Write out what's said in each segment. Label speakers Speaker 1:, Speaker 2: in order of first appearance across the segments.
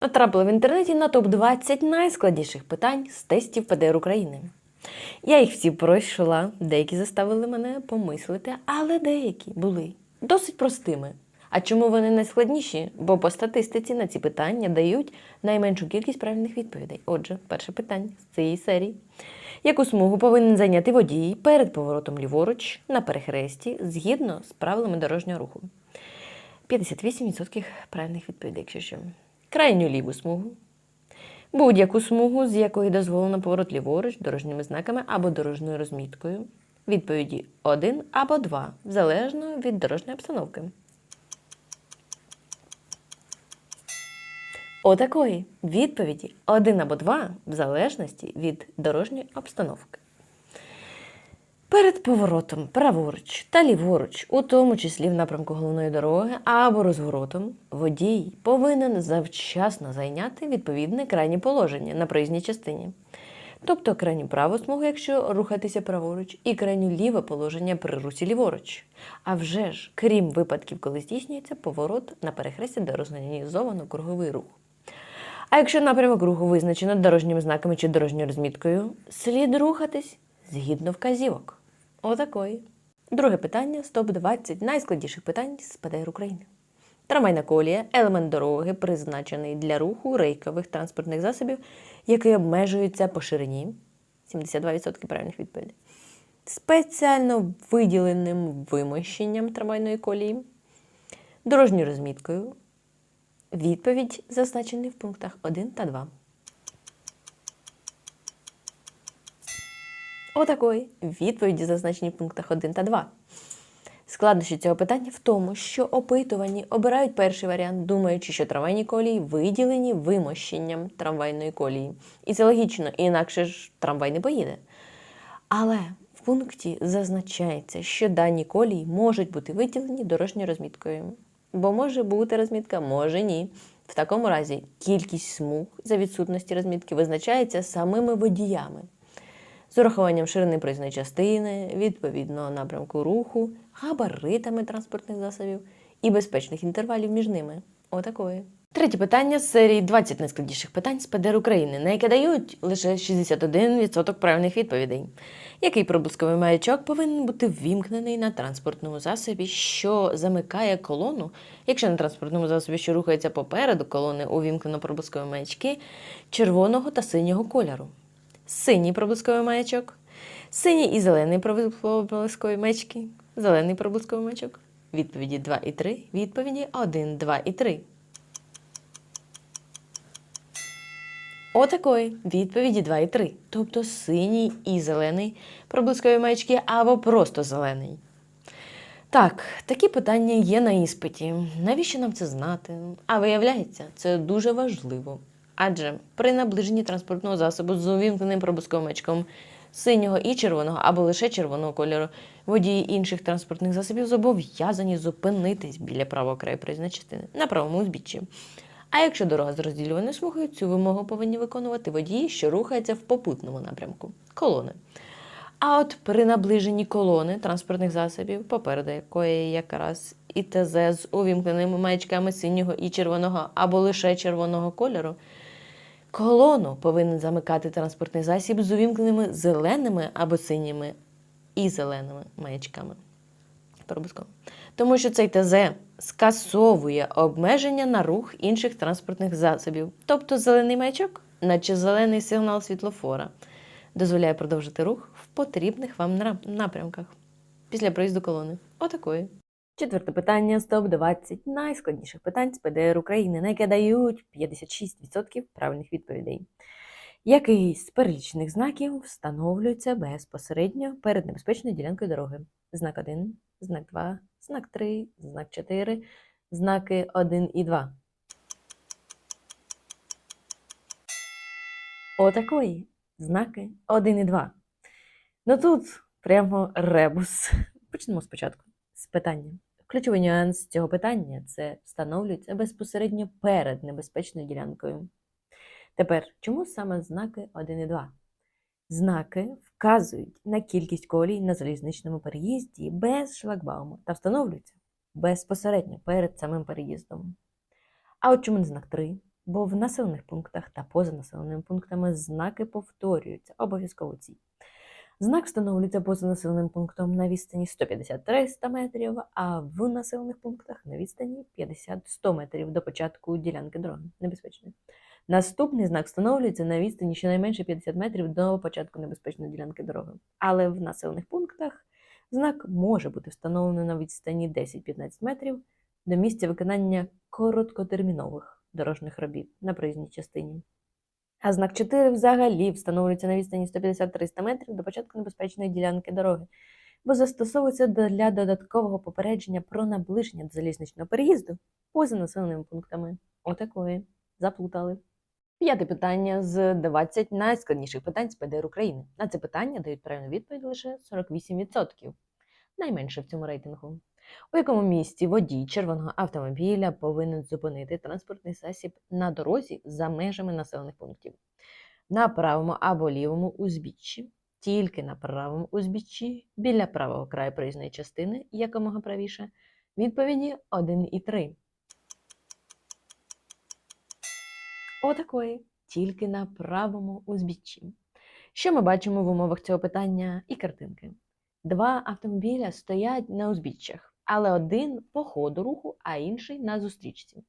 Speaker 1: Натрапила в інтернеті на топ-20 найскладніших питань з тестів ПДР України. Я їх всі пройшла, деякі заставили мене помислити, але деякі були досить простими. А чому вони найскладніші? Бо по статистиці на ці питання дають найменшу кількість правильних відповідей. Отже, перше питання з цієї серії. Яку смугу повинен зайняти водій перед поворотом ліворуч на перехресті згідно з правилами дорожнього руху? 58% правильних відповідей, якщо що. Крайню ліву смугу. Будь-яку смугу, з якої дозволено поворот ліворуч дорожніми знаками або дорожньою розміткою. Відповіді 1 або 2, залежно від дорожньої обстановки. Отакої відповіді 1 або 2 в залежності від дорожньої обстановки. Перед поворотом праворуч та ліворуч, у тому числі в напрямку головної дороги або розворотом, водій повинен завчасно зайняти відповідне крайнє положення на проїзній частині. Тобто крайню праву смугу, якщо рухатися праворуч, і крайню ліве положення при русі ліворуч. А вже ж, крім випадків, коли здійснюється поворот на перехресті, де круговий рух. А якщо напрямок руху визначено дорожніми знаками чи дорожньою розміткою, слід рухатись згідно вказівок. Отакої. Друге питання з топ-20 найскладніших питань з ПДР України. Трамвайна колія елемент дороги, призначений для руху рейкових транспортних засобів, який обмежується по ширині 72% правильних відповідей. Спеціально виділеним вимощенням трамвайної колії, дорожньою розміткою. Відповідь зазначені в пунктах 1 та 2. Отакої відповіді зазначені в пунктах 1 та 2. Складнощі цього питання в тому, що опитувані обирають перший варіант, думаючи, що трамвайні колії виділені вимощенням трамвайної колії. І це логічно, інакше ж трамвай не поїде. Але в пункті зазначається, що дані колії можуть бути виділені дорожньою розміткою. Бо може бути розмітка, може ні. В такому разі кількість смуг за відсутності розмітки визначається самими водіями з урахуванням ширини проїзної частини, відповідного напрямку руху, габаритами транспортних засобів і безпечних інтервалів між ними. Отакої. Третє питання з серії 20 найскладніших питань з ПДР України, на яке дають лише 61% правильних відповідей. Який проблисковий маячок повинен бути ввімкнений на транспортному засобі, що замикає колону, якщо на транспортному засобі, що рухається попереду колони, увімкнено проблискові маячки червоного та синього кольору? Синій проблисковий маячок, синій і зелений проблискові маячки, зелений проблисковий маячок. Відповіді 2 і 3, відповіді 1, 2 і 3. Отакої відповіді 2 і 3. Тобто синій і зелений проблискові маячки або просто зелений. Так, такі питання є на іспиті. Навіщо нам це знати? А виявляється, це дуже важливо. Адже при наближенні транспортного засобу з увімкненим пропусковим маячком синього і червоного або лише червоного кольору водії інших транспортних засобів зобов'язані зупинитись біля правого краю проїзної на правому узбіччі. А якщо дорога з розділюваною смугою, цю вимогу повинні виконувати водії, що рухаються в попутному напрямку колони. А от при наближенні колони транспортних засобів, попереду якої якраз і ТЗ з увімкненими маячками синього і червоного або лише червоного кольору, колону повинен замикати транспортний засіб з увімкненими зеленими або синіми і зеленими маячками. Пропусково. Тому що цей ТЗ скасовує обмеження на рух інших транспортних засобів, тобто зелений маячок, наче зелений сигнал світлофора, дозволяє продовжити рух в потрібних вам напрямках після проїзду колони. Отакої. Четверте питання з топ-20 найскладніших питань з ПДР України, на яке дають 56% правильних відповідей. Який з перелічених знаків встановлюється безпосередньо перед небезпечною ділянкою дороги? Знак 1, знак 2, знак 3, знак 4, знаки 1 і 2. Отакої. Знаки 1 і 2. Ну тут прямо ребус. Почнемо спочатку з питання. Ключовий нюанс цього питання це встановлюється безпосередньо перед небезпечною ділянкою. Тепер, чому саме знаки 1 і 2? Знаки вказують на кількість колій на залізничному переїзді без шлагбауму та встановлюються безпосередньо перед самим переїздом. А от чому не знак 3, бо в населених пунктах та поза населеними пунктами знаки повторюються обов'язково ці. Знак встановлюється поза населеним пунктом на відстані 150-300 метрів, а в населених пунктах на відстані 50-100 метрів до початку ділянки дороги небезпечної. Наступний знак встановлюється на відстані щонайменше 50 метрів до початку небезпечної ділянки дороги. Але в населених пунктах знак може бути встановлений на відстані 10-15 метрів до місця виконання короткотермінових дорожніх робіт на проїзній частині. А знак 4 взагалі встановлюється на відстані 150-300 метрів до початку небезпечної ділянки дороги, бо застосовується для додаткового попередження про наближення до залізничного переїзду поза населеними пунктами. Отакої. Заплутали. П'яте питання з 20 найскладніших питань з ПДР України. На це питання дають правильну відповідь лише 48%. Найменше в цьому рейтингу. У якому місці водій червоного автомобіля повинен зупинити транспортний засіб на дорозі за межами населених пунктів? На правому або лівому узбіччі, тільки на правому узбіччі, біля правого краю проїзної частини, якомога правіше, відповіді 1 і 3. Отакої, тільки на правому узбіччі. Що ми бачимо в умовах цього питання і картинки? Два автомобіля стоять на узбіччях, але один по ходу руху, а інший на зустрічці.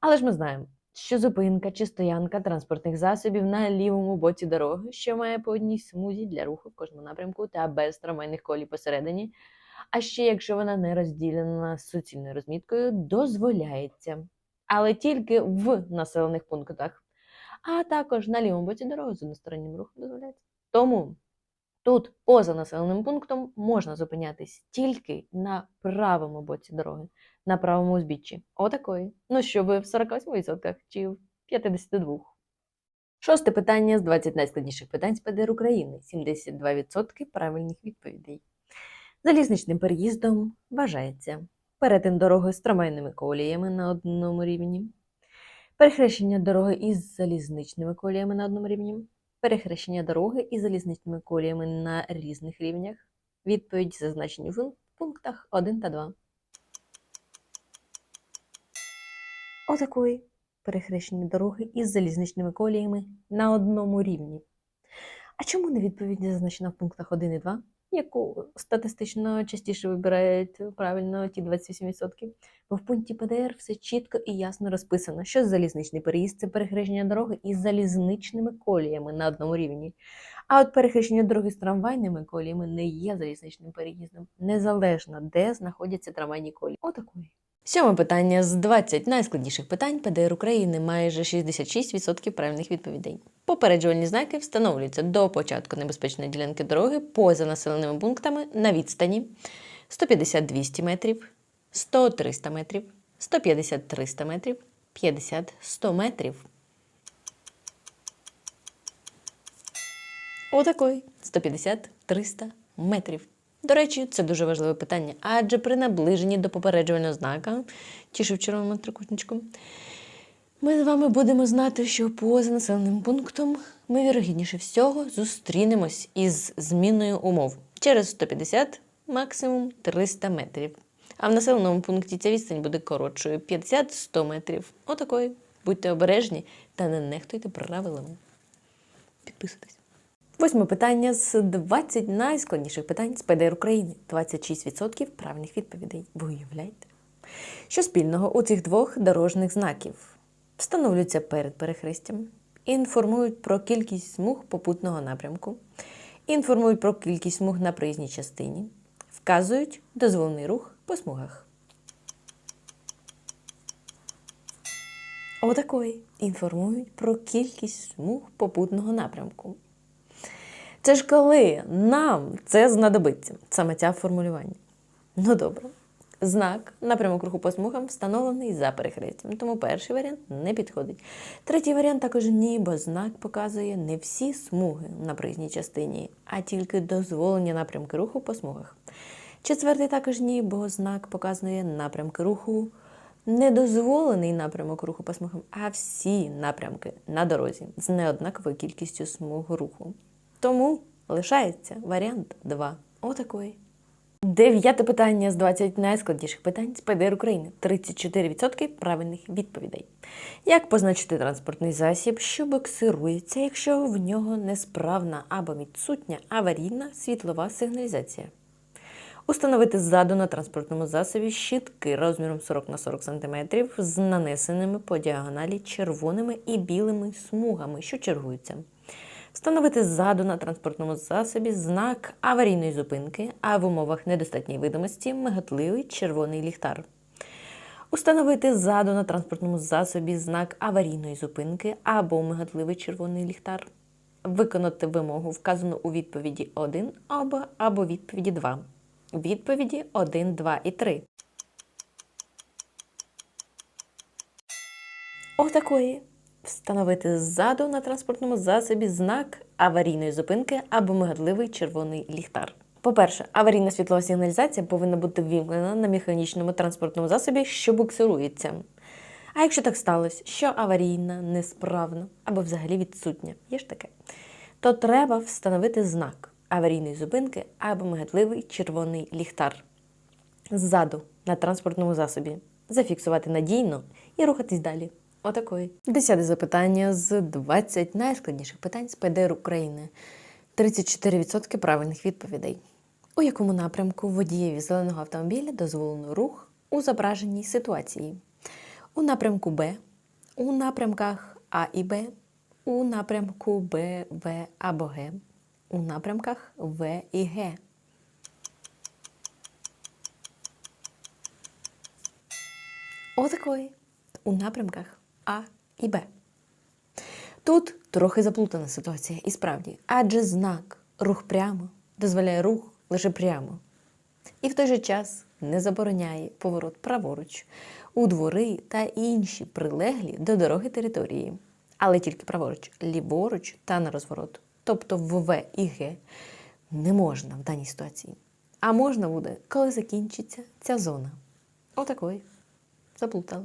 Speaker 1: Але ж ми знаємо, що зупинка чи стоянка транспортних засобів на лівому боці дороги, що має по одній смузі для руху в кожному напрямку та без трамвайних колій посередині. А ще якщо вона не розділена суцільною розміткою, дозволяється, але тільки в населених пунктах, а також на лівому боці дороги з одностороннім рухом дозволяється. Тому Тут, поза населеним пунктом, можна зупинятись тільки на правому боці дороги, на правому узбіччі. Отакої. Ну що ви в 48% чи в 52%? Шосте питання з 20 найскладніших питань з ПДР України. 72% правильних відповідей. Залізничним переїздом вважається перетин дороги з трамвайними коліями на одному рівні, перехрещення дороги із залізничними коліями на одному рівні, перехрещення дороги із залізничними коліями на різних рівнях. Відповідь зазначені в пунктах 1 та 2. Отакої перехрещення дороги із залізничними коліями на одному рівні. А чому не відповідь зазначена в пунктах 1 і 2, яку статистично частіше вибирають правильно ті 28%? Бо в пункті ПДР все чітко і ясно розписано, що залізничний переїзд це перехрещення дороги із залізничними коліями на одному рівні. А от перехрещення дороги з трамвайними коліями не є залізничним переїздом, незалежно де знаходяться трамвайні колії. Отакої. Сьоме питання з 20 найскладніших питань ПДР України майже 66% правильних відповідей. Попереджувальні знаки встановлюються до початку небезпечної ділянки дороги поза населеними пунктами на відстані 150-200 метрів, 100-300 метрів, 150-300 метрів, 50-100 метрів. Отакої 150-300 метрів. До речі, це дуже важливе питання, адже при наближенні до попереджувального знака, ті, що в червоному трикутничку, ми з вами будемо знати, що поза населеним пунктом ми, вірогідніше всього, зустрінемось із зміною умов через 150, максимум 300 метрів. А в населеному пункті ця відстань буде коротшою 50-100 метрів. Отакої. Будьте обережні та не нехтуйте правилами. Підписуйтесь. Восьме питання з 20 найскладніших питань з ПДР України. 26% правильних відповідей. Ви уявляєте? Що спільного у цих двох дорожніх знаків? Встановлюються перед перехрестям, інформують про кількість смуг попутного напрямку, інформують про кількість смуг на проїзній частині, вказують дозволений рух по смугах. Отакої інформують про кількість смуг попутного напрямку. Це ж коли нам це знадобиться, саме ця формулювання. Ну добре. Знак напрямок руху по смугам встановлений за перехрестям, тому перший варіант не підходить. Третій варіант також ні, бо знак показує не всі смуги на проїзній частині, а тільки дозволені напрямки руху по смугах. Четвертий також ні, бо знак показує напрямки руху, недозволений напрямок руху по смугам, а всі напрямки на дорозі з неоднаковою кількістю смуг руху. Тому лишається варіант 2. Отакої. Дев'яте питання з 20 найскладніших питань з ПДР України. 34% правильних відповідей. Як позначити транспортний засіб, що боксирується, якщо в нього несправна або відсутня аварійна світлова сигналізація? Установити ззаду на транспортному засобі щитки розміром 40 на 40 см з нанесеними по діагоналі червоними і білими смугами, що чергуються. Встановити ззаду на транспортному засобі знак аварійної зупинки, а в умовах недостатньої видимості миготливий червоний ліхтар. Установити ззаду на транспортному засобі знак аварійної зупинки або миготливий червоний ліхтар. Виконати вимогу, вказану у відповіді 1 або, або відповіді 2. Відповіді 1, 2 і 3. Отакої. Встановити ззаду на транспортному засобі знак аварійної зупинки або миготливий червоний ліхтар. По-перше, аварійна світлова сигналізація повинна бути вімкнена на механічному транспортному засобі, що буксирується. А якщо так сталося, що аварійна, несправна або взагалі відсутня, є ж таке, то треба встановити знак аварійної зупинки або миготливий червоний ліхтар ззаду на транспортному засобі, зафіксувати надійно і рухатись далі. Отакої. Десяте запитання з 20 найскладніших питань з ПДР України. 34% правильних відповідей. У якому напрямку водієві зеленого автомобіля дозволено рух у зображеній ситуації? У напрямку Б, у напрямках А і Б, у напрямку Б, В або Г, у напрямках В і Г. Отакої. У напрямках А і Б. Тут трохи заплутана ситуація, і справді, адже знак рух прямо дозволяє рух лише прямо. І в той же час не забороняє поворот праворуч у двори та інші прилеглі до дороги території, але тільки праворуч, ліворуч та на розворот. Тобто в В і Г не можна в даній ситуації. А можна буде, коли закінчиться ця зона. Отакої. Заплутали.